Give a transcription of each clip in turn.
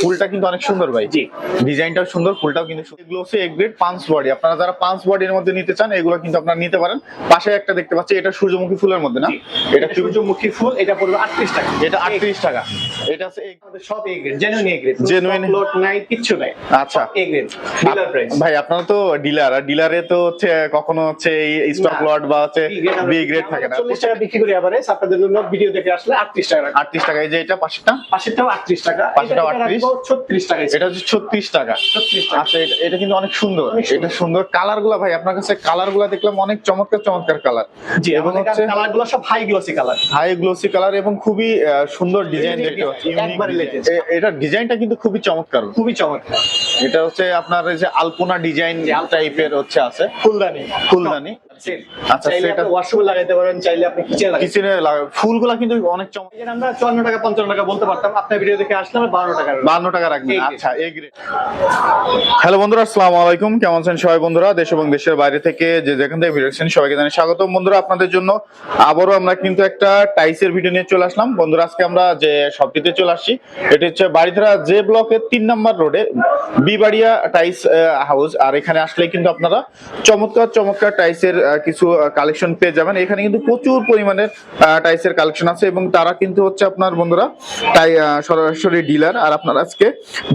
ফুলটা কিন্তু অনেক সুন্দর ভাই। জি। ডিজাইনটাও সুন্দর ফুলটাও কিন্তু এগুলো হচ্ছে এক গ্রেড পাঁচ বডি আপনারা যারা পাঁচ বডির মধ্যে নিতে চান এগুলো কিন্তু আপনারা নিতে পারেন। পাশে একটা দেখতে পাচ্ছি এটা সূর্যমুখী ফুলের মধ্যে না? এটা সূর্যমুখী ফুল এটা পড়বে আটত্রিশ টাকা। এটা আটত্রিশ টাকা। এটা হচ্ছে সব A grade genuine A grade Genuine। Load নাই কিচ্ছু নাই। আচ্ছা। এ গ্রেড ডিলার প্রাইস ভাই আপনারা তো ডিলার আর ডিলারে তো হচ্ছে কখনো হচ্ছে এই স্টক লট বা হচ্ছে বি গ্রেড থাকে না। চল্লিশ টাকা বিক্রি করি এভারেজ আপনাদের জন্য ভিডিও দেখে আসলে আটত্রিশ টাকা রাখব। আটত্রিশ টাকা এই যে এটা পাশেরটা? পাশেরটাও টাকা। পাশেরটাও 38 ছত্রিশ টাকা এটা হচ্ছে ছত্রিশ টাকা। ছত্রিশ টাকা। আচ্ছা এটা কিন্তু অনেক সুন্দর। এটা সুন্দর ভাই আপনার কাছে দেখলাম অনেক চমৎকার চমৎকার কালার জি এবং হচ্ছে সব high glossy colour high glossy colour এবং খুবই সুন্দর ডিজাইন দেখতে একবারে ডিজাইনটা কিন্তু খুবই চমৎকার। খুবই চমৎকার। এটা হচ্ছে আপনার যে আলপনা ডিজাইন টাইপের হচ্ছে আছে। ফুলদানি। ফুলদানি। আচ্ছা, সেটা- ওয়াশরুমে লাগাইতে পারেন চাইলে আপনি কিচেনে লাগাইতে কিচেনে ফুলগুলা কিন্তু অনেক চমৎকার পারেন আমরা চুয়ান্ন টাকা পঞ্চান্ন টাকা বলতে পারতাম আপনার ভিডিও দেখে আসলে আমরা বারো টাকা বান্ন টাকা রাখবেন। আচ্ছা এই গ্রেড হ্যালো বন্ধুরা আসসালামু আলাইকুম। কেমন আছেন সবাই বন্ধুরা? দেশ এবং দেশের বাইরে থেকে যে যেখান থেকে ভিডিও দেখছেন সবাইকে জানাই স্বাগতম। বন্ধুরা আপনাদের জন্য আবারও আমরা কিন্তু একটা টাইসের ভিডিও নিয়ে চলে আসলাম। বন্ধুরা আজকে আমরা যে শপটিতে চলে আসছি এটি হচ্ছে বাড়িধারা যে ব্লকের তিন নম্বর রোডে বিবাড়িয়া টাইস হাউস আর এখানে আসলে কিন্তু আপনারা চমৎকার চমৎকার টাইসের কিছু কালেকশন পেয়ে যাবেন। এখানে কিন্তু প্রচুর পরিমাণের টাইসের কালেকশন আছে এবং তারা কিন্তু হচ্ছে আপনার বন্ধুরা, তাই সরাসরি ডিলার আর আপনারা আজকে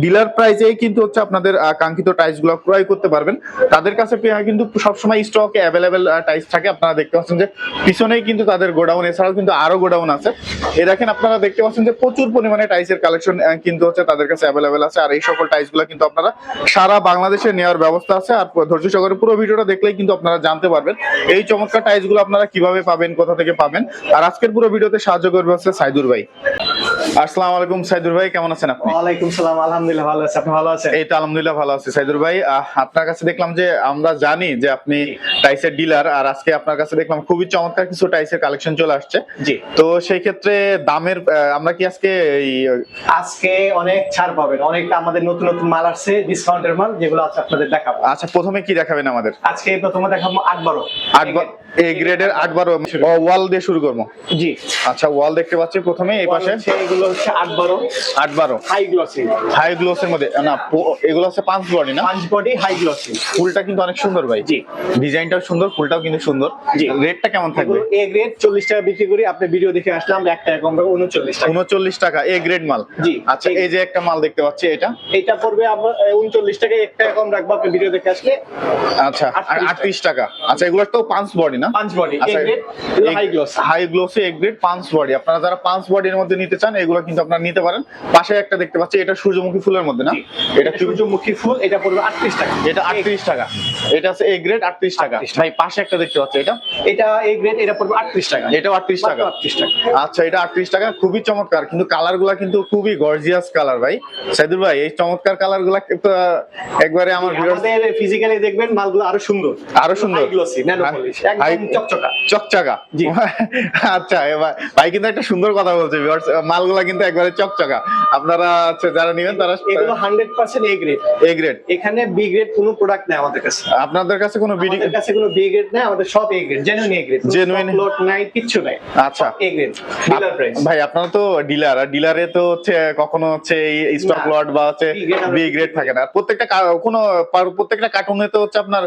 ডিলার প্রাইসেই কিন্তু হচ্ছে আপনাদের কাঙ্ক্ষিত টাইসগুলো ক্রয় করতে পারবেন। তাদের কাছে কিন্তু সবসময় স্টকে অ্যাভেলেবেল টাইস থাকে। আপনারা দেখতে পাচ্ছেন যে পিছনেই কিন্তু তাদের গোডাউন, এছাড়াও কিন্তু আরও গোডাউন আছে। এ দেখেন আপনারা দেখতে পাচ্ছেন যে প্রচুর পরিমাণে টাইসের কালেকশন কিন্তু হচ্ছে তাদের কাছে অ্যাভেলেবেল আছে। আর এই সকল টাইসগুলো কিন্তু আপনারা সারা বাংলাদেশে নেওয়ার ব্যবস্থা আছে। আর ধৈর্য সহকারে পুরো ভিডিওটা দেখলেই কিন্তু আপনারা জানতে পারবেন। এই চমৎকার টাইসগুলো আপনারা কীভাবে পাবেন কোথা থেকে পাবেন? আর আজকের পুরো ভিডিওতে সাহায্য করবে হচ্ছে সাইদুর ভাই। আসসালামু আলাইকুম সাইদুর ভাই কেমন আছেন আপনি? ওয়ালাইকুম সালাম আলহামদুলিল্লাহ ভালো আছে। আপনি ভালো আছেন? এই তো আলহামদুলিল্লাহ ভালো আছি সাইদুর ভাই। আপনার কাছে দেখলাম যে আমরা জানি যে আপনি টাইসের ডিলার আর আজকে আপনার কাছে দেখলাম খুবই চমৎকার কিছু টাইসের কালেকশন চলে আসছে। জি। তো সেই ক্ষেত্রে দামের আমরা কি আজকে এই আজকে অনেক ছাড় পাবেন। অনেক আমাদের নতুন নতুন মাল আসছে ডিসকাউন্টের মাল যেগুলো আছে আপনাদের দেখাবো। আচ্ছা প্রথমে কি দেখাবেন আমাদের? আজকে প্রথমে দেখাবো আট বারো আট এই গ্রেডের আট বারো ওয়াল দিয়ে শুরু করব? জি। আচ্ছা ওয়াল দেখতে পাচ্ছি প্রথমে এই পাশে। এগুলো হচ্ছে আট বারো। আট বারো। হাই গ্লসি হাই গ্লোসের মধ্যে। না এগুলো হচ্ছে পাঁচ বডি না? পাঁচ বডি হাই গ্লসি ফুলটা কিন্তু অনেক সুন্দর ভাই। জি। ডিজাইনটাও সুন্দর ফুলটাও কিন্তু সুন্দর। জি। রেটটা কেমন থাকবে? এ গ্রেড চল্লিশ টাকা বিক্রি করি আপনি ভিডিও দেখে আসলে আমরা এক টাকা কম রাখব উনচল্লিশ টাকা। উনচল্লিশ টাকা এ গ্রেড মাল। জি। আচ্ছা এই যে একটা মাল দেখতে পাচ্ছি এটা? এটা পড়বে আমরা উনচল্লিশ টাকা এক টাকা কম রাখব আপনি ভিডিও দেখে আসলে আচ্ছা 38 আটত্রিশ টাকা। আচ্ছা এগুলো তো পাঁচ বডি না? পাঁচ বডি আচ্ছা, হাই গ্লস হাই গ্লোসি এক গ্রেড পাঁচ বডি আপনারা যারা পাঁচ বডির মধ্যে নিতে চান এগুলো কিন্তু আপনারা নিতে পারেন। পাশে একটা দেখতে পাচ্ছি এটা সূর্যমুখী ফুলের মধ্যে না? এটা এটা সূর্যমুখী ফুল এটা পড়বে আটত্রিশ টাকা। এটা আটত্রিশ টাকা। এটা আছে এ গ্রেড আটত্রিশ টাকা। ভাই পাশে একটা দেখতে পাচ্ছি এটা? এটা এ গ্রেড এটা পড়বে আটত্রিশ টাকা। এটাও আটত্রিশ টাকা। আটত্রিশ টাকা। আচ্ছা এটা আটত্রিশ টাকা। খুবই চমৎকার কিন্তু কালারগুলা কিন্তু খুবই গর্জিয়াস কালার ভাই। সাইদুর ভাই এই চমৎকার কালারগুলা একবারে আমার ফিজিক্যালি দেখবেন মালগুলো আরও সুন্দর। আরও সুন্দর। গ্লসি ন্যানো পলিশ একদম চকচকা। চকচকা। আচ্ছা এবার ভাই কিন্তু একটা সুন্দর কথা বলছে viewers, মালগুলা কিন্তু একবারে চকচকা। আপনারা হচ্ছে যারা নিবেন তারা এগুলো hundred percent A grade A grade এখানে বি গ্রেড কোনো প্রোডাক্ট নেই আমাদের কাছে। আপনাদের কাছে কোনো আমাদের কাছে কোনো বি গ্রেড নেই আমাদের সব A grade genuine A grade Genuine- load নাই কিচ্ছু নাই। আচ্ছা। এ গ্রেড ডিলার প্রাইস ভাই আপনারা তো ডিলার আর ডিলারে তো হচ্ছে কখনো হচ্ছে এই স্টক লট বা হচ্ছে বি গ্রেড থাকে না। প্রত্যেকটা কোনো প্রত্যেকটা কার্টুনে তো হচ্ছে আপনার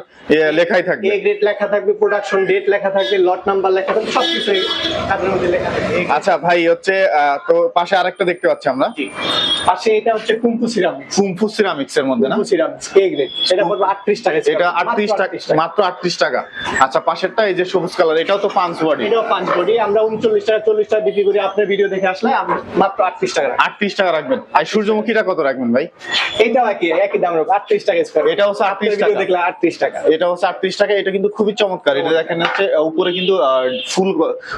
লেখাই থাকবে। এ গ্রেড লেখা থাকবে প্রোডাকশন ডেট লেখা থাকবে লট নাম্বার লেখা থাকবে সবকিছু কাদের মধ্যে লেখা থাকবে। আচ্ছা ভাই হচ্ছে তো পাশে আরেকটা দেখতে পাচ্ছি আমরা। পাশে এটা হচ্ছে কুম্পু সিরামিক্স ফুমফু সিরামিক্স এর মধ্যে না? কুম্পু সিরামিক্স এ গ্রেড এটা পড়বে 38 টাকা এটা আটত্রিশ টাকা মাত্র আটত্রিশ টাকা। আচ্ছা পাশেরটা এই যে সবুজ কালার এটাও তো পাঁচ বডি এটাও পাঁচ কোটি আমরা উনচল্লিশ টাকা চল্লিশ টাকা বিক্রি করি আপনার ভিডিও দেখে আসলে মাত্র আটত্রিশ টাকা রাখি। আটত্রিশ টাকা রাখবেন। আর সূর্যমুখীটা কত রাখবেন ভাই? এইটাও একই একই দাম রাখব আটত্রিশ টাকা স্কোয়ার এটা হচ্ছে 38 টাকা। দেখলে আটত্রিশ টাকা। এটা হচ্ছে আটত্রিশ টাকা এটা কিন্তু খুবই চমৎকার। এটা দেখেন হচ্ছে উপরে কিন্তু ফুল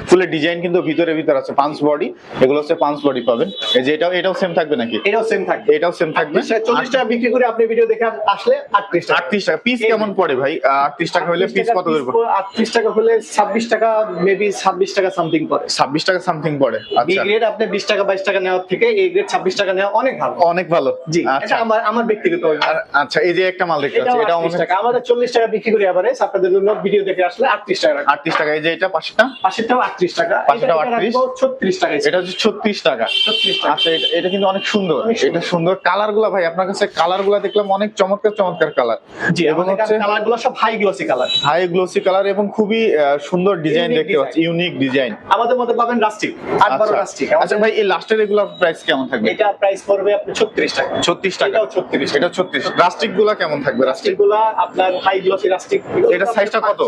ফুলের ডিজাইন কিন্তু ভিতরে ভিতরে আছে পাঁচ বডি এগুলো হচ্ছে পাঁচ বডি পাবেন। এই যে এটাও এটাও সেম থাকবে নাকি? এটাও সেম থাকবে। এটাও সেম থাকবে। চল্লিশ টাকা বিক্রি করে আপনি ভিডিও দেখে আসলে আটত্রিশ টাকা। আটত্রিশ টাকা। পিস কেমন পড়ে ভাই? আটত্রিশ টাকা হলে পিস কত করে পড়ে? টাকা হলে ছাব্বিশ টাকা মেবি ছাব্বিশ টাকা সামথিং পড়ে। ছাব্বিশ টাকা সামথিং পড়ে। বি আচ্ছা। গ্রেড আপনি বিশ টাকা বাইশ টাকা নেওয়ার থেকে এ গ্রেড ছাব্বিশ টাকা নেওয়া অনেক ভালো। অনেক ভালো। জি আচ্ছা। এটা আমার আমার ব্যক্তিগত আচ্ছা এই যে একটা মাল দেখতে পাচ্ছি আটত্রিশ অনেক টাকা। আমাদের চল্লিশ টাকা বিক্রি করি এভারেজ আপনাদের জন্য ভিডিও দেখে আসলে আটত্রিশ আটত্রিশ টাকা আটত্রিশ টাকা এই যে এটা আটত্রিশ টাকা। পাশেরটাও এটা- এটা 38 রাখব ছত্রিশ টাকা এটা হচ্ছে ছত্রিশ টাকা। ছত্রিশ টাকা। আচ্ছা এটা- কিন্তু অনেক সুন্দর। এটা সুন্দর কালারগুলা ভাই আপনার কাছে কালারগুলা দেখলাম অনেক চমৎকার চমৎকার কালার। জি এবং হচ্ছে কালারগুলো সব high glossy colour high glossy colour এবং খুবই সুন্দর ডিজাইন দেখতে পাচ্ছি ইউনিক ডিজাইন আমাদের মধ্যে পাবেন রাস্টিক আট বারো রাস্টিক আচ্ছা ভাই এই লাস্টের এগুলোর প্রাইস কেমন থাকবে? এটা প্রাইস পড়বে আপনি ছত্রিশ টাকা। ছত্রিশ টাকা। 36 এটা ছত্রিশ। রাস্টিকগুলা কেমন থাকবে রাস্টিক রাস্টিকগুলা আপনার হাই গ্লোসি রাস্টিক এটা size টা কত?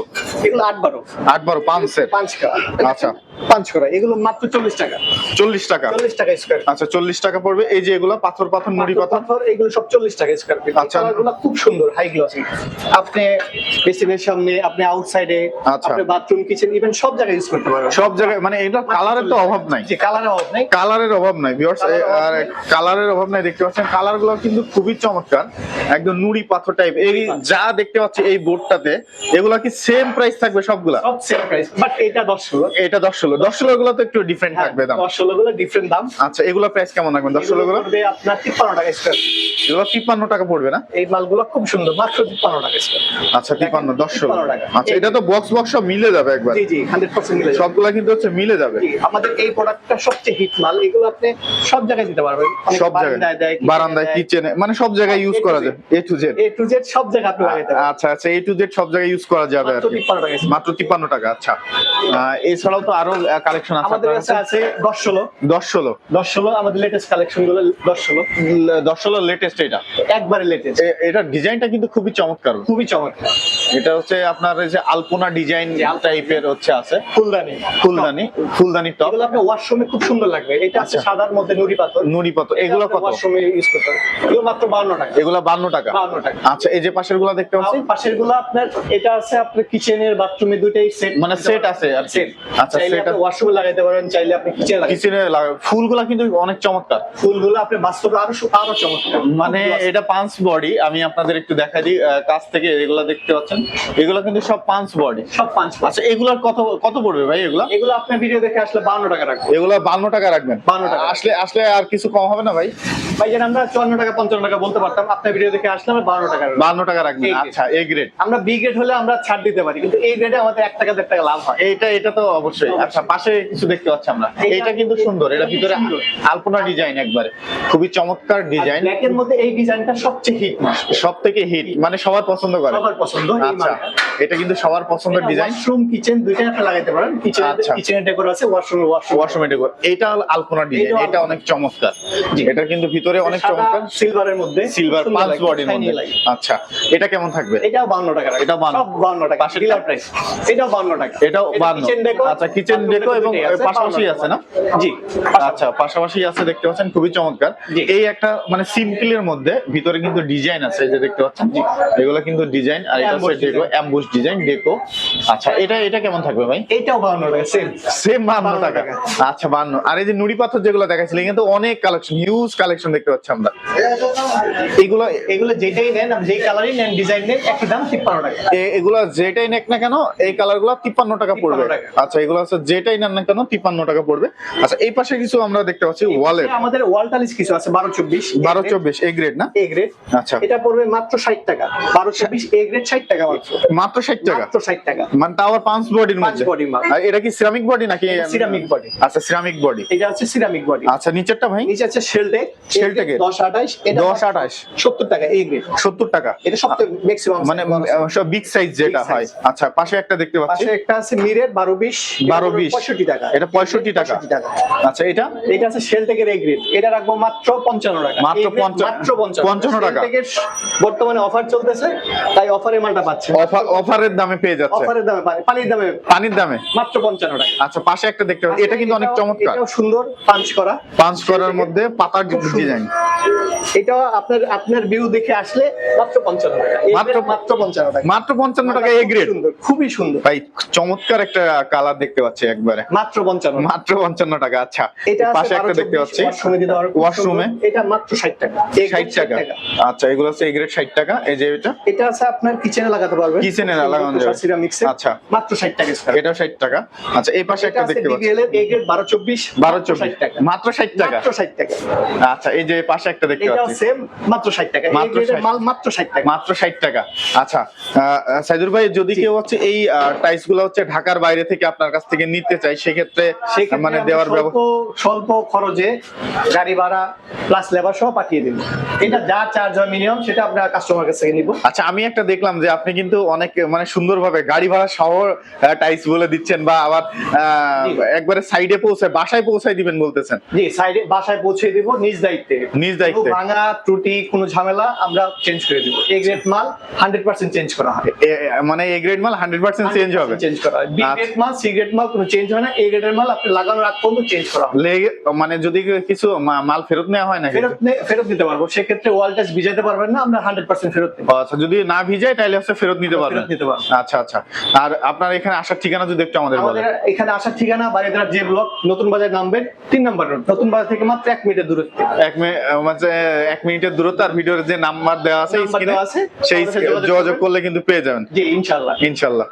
এগুলো আট বারো। আট বারো পাঁচ সেট। পাঁচ করা আচ্ছা। পাঁচ করা এগুলো মাত্র চল্লিশ টাকা। চল্লিশ টাকা। চল্লিশ টাকা স্কোয়ার আচ্ছা চল্লিশ টাকা পড়বে। এই যে এগুলো পাথর পাথর নুড়ি পাথর পাথর? এগুলো সব চল্লিশ টাকা স্কোয়ার ফিট আচ্ছা। কালারগুলো খুব সুন্দর হাই গ্লসি আপনি বেসিনের সামনে আপনি আউটসাইডে আচ্ছা। আপনি বাথরুম কিচেন ইভেন সব জায়গায় ইউজ করতে পারবেন। সব জায়গায় মানে এটা কালারের তো অভাব নাই। যে কালারের অভাব নেই। কালারের অভাব নাই ভিউয়ার্স এর অভাব আর নাই। কালারের অভাব নাই দেখতে পাচ্ছেন? কালারগুলো কিন্তু খুবই চমৎকার। একদম নুড়ি পাথর টাইপ এই যা দেখতে পাচ্ছি এই বোর্ডটাতে এগুলা কি সেম প্রাইস থাকবে সবগুলা? সব সেম প্রাইস বাট এটা দশ ষোলো এটা দশ ষোলো দশ ষোলো গুলো তো একটু ডিফারেন্ট থাকবে দাম। দশ ষোলো গুলো ডিফারেন্ট দাম। আচ্ছা এগুলো প্রাইস কেমন রাখবেন? দশ ষোলো গুলো? আপনার তিপ্পান্ন টাকা স্কোয়ার এগুলো তিপ্পান্ন টাকা পড়বে না? এই মালগুলো খুব সুন্দর মাত্র তিপ্পান্ন টাকা স্কোয়ার আচ্ছা তিপ্পান্ন দশ ষোলো। আচ্ছা এটা তো বক্স বক্স সব মিলে যাবে একবার। জি জি হান্ড্রেড পার্সেন্ট মিলে যাবে। কিন্তু হচ্ছে মিলে যাবে। আমাদের এই প্রোডাক্টটা সবচেয়ে হিট মাল এগুলো আপনি সব জায়গায় দিতে পারবেন। সব জায়গায়। বারান্দায় কিচেনে মানে সব জায়গায় ইউজ করা A to Z A to Z সব জায়গায় আপনি লাগাইতে পারবেন। আচ্ছা আচ্ছা এ টু জেড সব জায়গায় ইউজ করা যাবে আর মাত্র কি। 53 টাকা তিপ্পান্ন টাকা আচ্ছা। এছাড়াও তো আরও কালেকশন আছে আমাদের কাছে আছে দশ ষোলো। দশ ষোলো। দশ ষোলো আমাদের লেটেস্ট কালেকশনগুলো দশ ষোলো। দশ ষোলো লেটেস্ট এটা? একবারে লেটেস্ট এ- এটার ডিজাইনটা কিন্তু খুবই চমৎকার। খুবই চমৎকার। এটা হচ্ছে আপনার যে আলপনা ডিজাইন টাইপের হচ্ছে আছে। ফুলদানি। ফুলদানি ফুলদানি টপ। এগুলো আপনার ওয়াশরুমে খুব সুন্দর লাগবে। এটা আছে আচ্ছা। সাদার মধ্যে নুড়ি পাথর। নুড়ি পাথর। এগুলো কত? ওয়াশরুমে ইউজ করতে এগুলো মাত্র বান্ন টাকা। এগুলো বান্ন টাকা। বান্ন টাকা। আচ্ছা এই যে পাশেরগুলো দেখতে পাচ্ছি? পাশেরগুলো আপনার এটা আছে আপনার কিচেনের বাথরুমে দুইটাই সেট মানে set আছে আর সেট আচ্ছা, চাইলে set ওয়াশরুমে লাগাইতে পারেন চাইলে আপনি কিচেনে কিচেনে ফুলগুলা কিন্তু অনেক চমৎকার। ফুলগুলো আপনি বাস্তবে আরও আরও চমৎকার। মানে এটা পাঁচ বডি আমি আপনাদের একটু দেখা দিই কাছ থেকে এগুলা দেখতে পাচ্ছেন। এগুলো কিন্তু সব পাঁচ বডি সব পাঁচ আচ্ছা এগুলার কত কত পড়বে ভাই এগুলা? এগুলো আপনার ভিডিও দেখে আসলে বান্ন টাকা রাখব এগুলো বান্ন টাকা রাখবেন। 52 টাকা। আসলে আসলে আর কিছু কম হবে না ভাই? ভাই যেন আমরা চুয়ান্ন টাকা পঞ্চান্ন টাকা বলতে পারতাম। আপনার ভিডিও দেখে আসলে আমরা বান্ন টাকা রাখব। বান্ন টাকা রাখবেন। আচ্ছা এ গ্রেড আমরা বি গ্রেড হলে আমরা ছাড় দিতে পারি কিন্তু এই গ্রেডে আমাদের এক টাকা দেড় টাকা লাভ হয়। এইটা এটা তো অবশ্যই। আচ্ছা পাশে কিছু দেখতে পাচ্ছি আমরা। এটা- কিন্তু সুন্দর এটা ভিতরে আলপনা ডিজাইন একবারে। খুবই চমৎকার ডিজাইন ব্ল্যাকের মধ্যে এই ডিজাইনটা সবচেয়ে হিট সব থেকে হিট মানে সবার পছন্দ করে। সবার পছন্দ আচ্ছা এটা কিন্তু সবার পছন্দের ডিজাইন ওয়াশরুম কিচেন দুইটাই আপনি লাগাইতে পারেন। কিচেন আচ্ছা। কিচেনের ডেকোর আছে ওয়াশরুমে ওয়াশরুম ওয়াশরুমে ডেকোর এটা আলপনা ডিজাইন এটা অনেক চমৎকার। এটা কিন্তু ভিতরে অনেক চমৎকার। সিলভারের মধ্যে সিলভার পাঁচ বডির মধ্যে। আচ্ছা এটা কেমন থাকবে? এটাও 52 টাকা। এটাও 52 টাকা। পাশেরটা? ডিলার প্রাইস এটাও 52 টাকা। এটাও এটা 52 kitchen decor, আচ্ছা কিচেন ডেকো এবং পাশাপাশি আছে না? জি। আচ্ছা পাশাপাশি আছে দেখতে পাচ্ছেন খুবই চমৎকার। এই একটা মানে সিম্পলের মধ্যে ভিতরে কিন্তু ডিজাইন আছে যে দেখতে পাচ্ছেন। এগুলো কিন্তু ডিজাইন আর এটা হচ্ছে ডেকো অ্যাম্বুশ ডিজাইন ডেকো আচ্ছা এটা এটা কেমন থাকবে ভাই? এটাও 52 টাকা সেম সেম 52 টাকা। আচ্ছা বান্ন আর এই যে নুড়ি পাথর যেগুলো দেখাচ্ছিল কিন্তু অনেক কালেকশন হিউজ কালেকশন দেখতে পাচ্ছি আমরা। এগুলো এগুলো যেটাই নেন যেই কালারই নেন ডিজাইন নেন একই দাম 53 টাকা। এগুলা যেটাই নেক না কেন এই কালারগুলো তিপ্পান্ন টাকা পড়বে। আচ্ছা এগুলো হচ্ছে যেটাই নেন না কেন তিপ্পান্ন টাকা পড়বে। আচ্ছা এই পাশে কিছু আমরা দেখতে পাচ্ছি ওয়ালের আমাদের ওয়াল টালিশ কিছু আছে 12 24 বারো চব্বিশ এই গ্রেড না? এ গ্রেড আচ্ছা। এটা পড়বে মাত্র 60 টাকা। 12 24 এ গ্রেড 60 টাকা মাত্র। মাত্র ষাট টাকা? মাত্র 60 টাকা। মানে তাও পাঁচ বডির মধ্যে? এটা কি সিরামিক বডি নাকি? ceramic body। আচ্ছা সিরামিক বডি এটা হচ্ছে সিরামিক বডি আচ্ছা নিচেরটা ভাই? নিচে আছে শেলটে Shelltech এর? 10 28 এটা 10 28 70 টাকা এই গ্রেড সত্তর টাকা। এটা সবচেয়ে ম্যাক্সিমাম মানে সব বিগ সাইজ যেটা হয়। আচ্ছা পাশে একটা দেখতে পাচ্ছি। পাশে একটা আছে মিরের 12 20 বারো বিশ 65 টাকা। এটা পঁয়ষট্টি টাকা। আচ্ছা এটা? এটা আছে শেলটেকের এই গ্রেড এটা রাখব মাত্র 55 টাকা। মাত্র এই grade 55 মাত্র 55 55 টাকা। বর্তমানে অফার চলতেছে তাই অফারে মালটা পাচ্ছে অফার অফারের দামে পেয়ে যাচ্ছে। অফারের দামে পানি- পানির দামে। পানির দামে? মাত্র 55 টাকা। আচ্ছা পাশে একটা দেখতে পাচ্ছি। এটা কিন্তু অনেক চমৎকার। সুন্দর পাঞ্চ করা। পাঁচ করার মধ্যে পাতার। ডিজাইন এটা আপনার আপনার ভিউ দেখে আসলে মাত্র 55 টাকা। মাত্র- মাত্র 55 টাকা। মাত্র পঞ্চান্ন টাকা এ গ্রেড খুবই সুন্দর ভাই চমৎকার একটা কালার দেখতে পাচ্ছি একবারে। মাত্র 55 মাত্র পঞ্চান্ন টাকা আচ্ছা। এটা পাশে একটা দেখতে পাচ্ছি। ওয়াশরুমে এটা মাত্র 60 টাকা। ষাট টাকা। আচ্ছা এগুলো হচ্ছে এ গ্রেড ষাট টাকা। এই যে এটা? এটা আছে আপনার কিচেনে লাগাতে পারবেন। এ লাগানো যাবে। সিরামিক্সে আচ্ছা। মাত্র 60 টাকা এটাও ষাট টাকা। আচ্ছা এই পাশে একটা দেখতে পাচ্ছি। গ্রেড 12 24 বারো চব্বিশ টাকা। মাত্র ষাট টাকা। মাত্র 60 টাকা। আচ্ছা এই যে পাশে একটা দেখতে পাচ্ছি। সেম মাত্র ষাট টাকা। মাত্র 60 মাল মাত্র ষাট টাকা। মাত্র ষাট টাকা। আচ্ছা সাইদুর ভাই যদি কেউ হচ্ছে এই গুলো হচ্ছে ঢাকার বাইরে থেকে আপনার কাছ থেকে নিতে চাই সেক্ষেত্রে সেক্ষেত্রে মানে দেওয়ার ব্যবস্থা স্বল্প খরচে গাড়ি ভাড়া প্লাস লেবার সহ পাঠিয়ে দেব। এটা যা চার্জ হয় মিনিমাম সেটা আমরা কাস্টমার কাছ থেকে নিব। আচ্ছা আমি একটা দেখলাম যে আপনি কিন্তু অনেক মানে সুন্দরভাবে গাড়ি ভাড়া সহ টাইলস বলে দিচ্ছেন বা আবার একবারে সাইডে পৌঁছায় বাসায় পৌঁছায় দিবেন বলতেছেন। জি সাইডে বাসায় পৌঁছে দিব নিজ দায়িত্বে। নিজ দায়িত্বে। ভাঙা ত্রুটি কোনো ঝামেলা আমরা চেঞ্জ করে দিব। এ গ্রেড মাল হান্ড্রেড পার্সেন্ট চেঞ্জ করা হয়। এ- এ- মানে এ গ্রেড মাল হান্ড্রেড পার্সেন্ট চেঞ্জ হবে। চেঞ্জ করা হয়। বি আচ্ছা। গ্রেড মাল সি গ্রেড মাল কোনো চেঞ্জ হয় না। এ গ্রেডের মাল আপনি লাগানোর আগ পর্যন্ত চেঞ্জ করা হয়। মানে যদি কিছু মাল ফেরত নেওয়া হয় না ফেরত নে- ফেরত দিতে পারব। সেক্ষেত্রে ওয়াল টাচ ভিজাইতে পারবেন না আমরা হান্ড্রেড পার্সেন্ট ফেরত নেব। আচ্ছা যদি না ভিজায় তাহলে হচ্ছে ফেরত নিতে পারবেন। নিতে পারব। আচ্ছা আচ্ছা। আর আপনার এখানে আসার ঠিকানা যদি একটু আমাদের আমাদের বলেন এখানে আসার ঠিকানা বাড়িদার যে ব্লক নতুন বাজার নামবেন তিন নম্বর রোড। নতুন বাজার থেকে মাত্র এক মিনিটের দূরত্বে। এক মিনিট মানে এক মিনিটের দূরত্ব আর ভিডিওর যে নাম্বার দেওয়া আছে সেই যোগাযোগ যোগাযোগ করলে কিন্তু পেয়ে যাবেন। জি ইনশাল্লাহ ইনশাল্লাহ